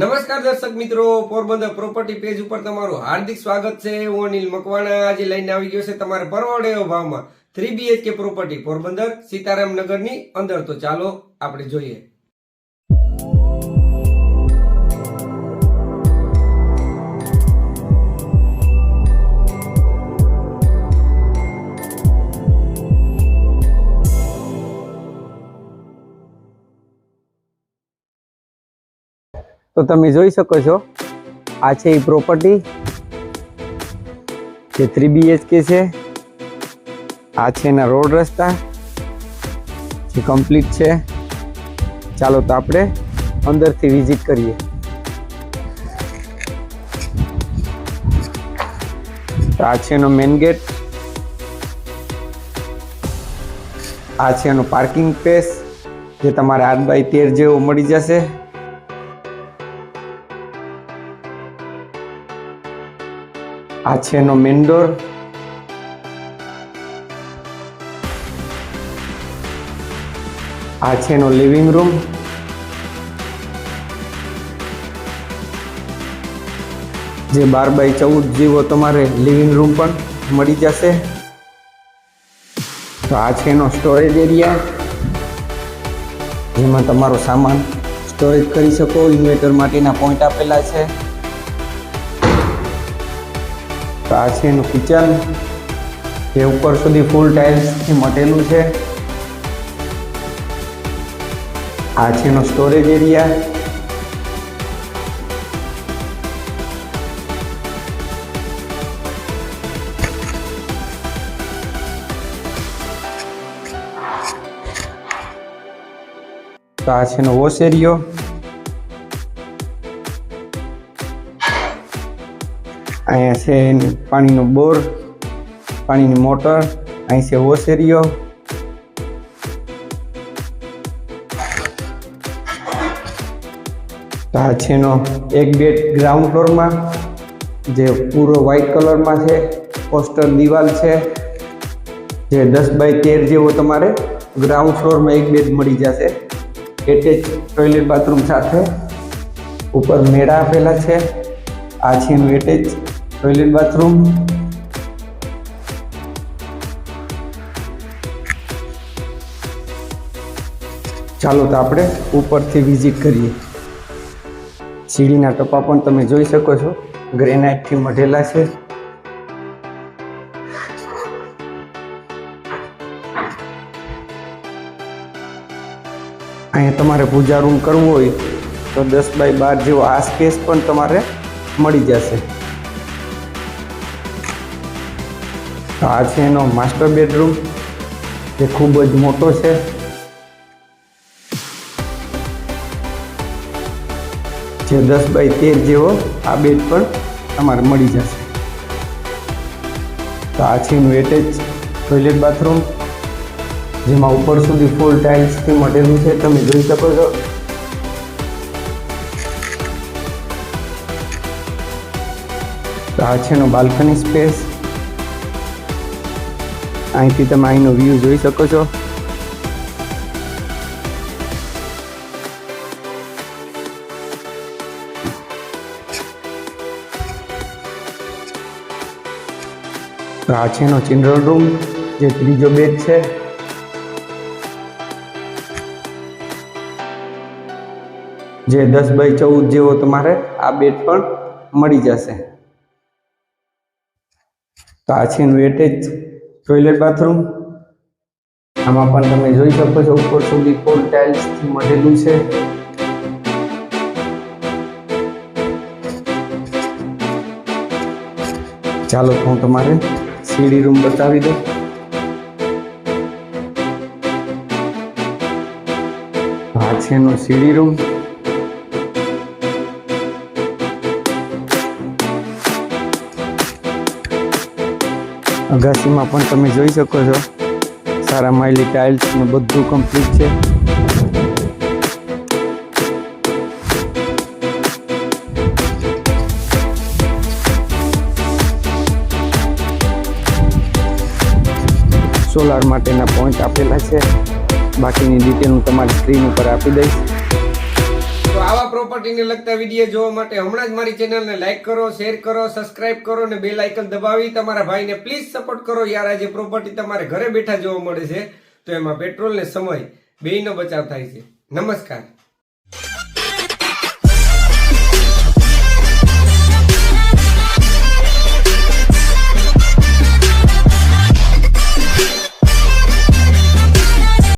નમસ્કાર દર્શક મિત્રો, પોરબંદર પ્રોપર્ટી પેજ ઉપર તમારું હાર્દિક સ્વાગત છે. હું અનિલ મકવાણા, આજે લઈને આવી ગયો છે તમારે પરવડે એવો ભાવમાં three BHK property Porbandar, Sitaram નગરની અંદર. તો ચાલો આપણે જોઈએ. તો તમે જોઈ શકો છો, આ છે એ પ્રોપર્ટી જે થ્રી બીએચકે છે. આ છે એના રોડ રસ્તા જે કમ્પ્લીટ છે. ચાલો તો આપણે અંદરથી વિઝિટ કરીએ. તો આ છે એનો મેન ગેટ આ છે એનો પાર્કિંગ સ્પેસ જે તમારે આઠ બાય તેર જેવો મળી જશે. આ છે એનો મેન ડોર આ છે એનો લિવિંગ રૂમ જે બાર બાય ચૌદ જેવો તમારે લિવિંગ રૂમ પણ મળી જશે. તો આ છે એનો સ્ટોરેજ એરિયા જેમાં તમારો સામાન સ્ટોરેજ કરી શકો. ઇન્વેટર માટેના પોઈન્ટ આપેલા છે. તો કિચન. જે ઉપર સુધી ફૂલ ટાઇલ્સથી મટેલું છે. આ છે એનો સ્ટોરેજ એરિયા તો આ છે એનો વોશ એરિયો અહીંયા છે પાણીનો બોર, પાણીની મોટર, અહીં છે ઓસેરીઓ. આ છે એનો એક બેડ ગ્રાઉન્ડ ફ્લોરમાં, જે પૂરો વ્હાઇટ કલરમાં છે, પોસ્ટર દિવાલ છે, જે દસ બાય તેર જેવો તમારે ગ્રાઉન્ડ ફ્લોરમાં એક બેડ મળી જશે. એટેચ ટોયલેટ બાથરૂમ સાથે ઉપર મેળા આપેલા છે. આ છે એનું એટેચ ટોયલેટ બાથરૂમ ચાલો તો આપણે ઉપરથી વિઝિટ કરીએ. સીડીના ટપા પણ તમે જોઈ શકો છો. ગ્રેનાઇટથી મઢેલા છે. અહીંયા તમારે પૂજા રૂમ કરવું હોય તો દસ બાય બાર જેવો આ સ્પેસ પણ તમારે મળી જશે. તો આ છે એનો માસ્ટર બેડરૂમ જે ખૂબ જ મોટો છે. જે દસ બાય તેર જેવો આ બેડ પણ તમારે મળી જશે. તો આ છે એનું એટેચ ટોયલેટ બાથરૂમ જેમાં ઉપર સુધી ફૂલ ટાઇલ્સથી મટેલું છે. તમે જોઈ શકો છો. તો આ છે એનો બાલ્કની સ્પેસ અહીંથી તમે અહીંનો વ્યૂ જોઈ શકો છો. તો આ છે એનો ચિલ્ડ્રન રૂમ જે ત્રીજો બેડ છે. જે દસ બાય ચૌદ જેવો તમારે આ બેડ પણ મળી જશે. તો આ છે એનું એટેચ ટોયલેટ બાથરૂમ આમાં પણ તમે જોઈ શકો છો, ઉપર સુધી કોલ ટાઇલ્સથી મઢેલું છે. ચાલો હું તમારે સીડી રૂમ બતાવી દઉં. આ છે સીડી રૂમ. અગાસીમાં પણ તમે જોઈ શકો છો. સારા માઇલી ટાઇલ્સ ને બધું કમ્પ્લીટ છે. સોલાર માટેના પોઈન્ટ આપેલા છે. બાકીની ડિટેલ હું તમારી સ્ક્રીન ઉપર આપી દઈશ. પ્રોપર્ટીને લગતા વીડિયો જોવા માટે હમણાં જ મારી ચેનલને લાઇક કરો શેર કરો સબસ્ક્રાઇબ કરો અને બેલ આઇકન દબાવી. તમારા ભાઈને પ્લીઝ સપોર્ટ કરો. યાર, આજે પ્રોપર્ટી તમારે ઘરે બેઠા જોવા મળે છે. તો એમાં પેટ્રોલ ને સમય બેયનો બચાવ થાય છે. નમસ્કાર.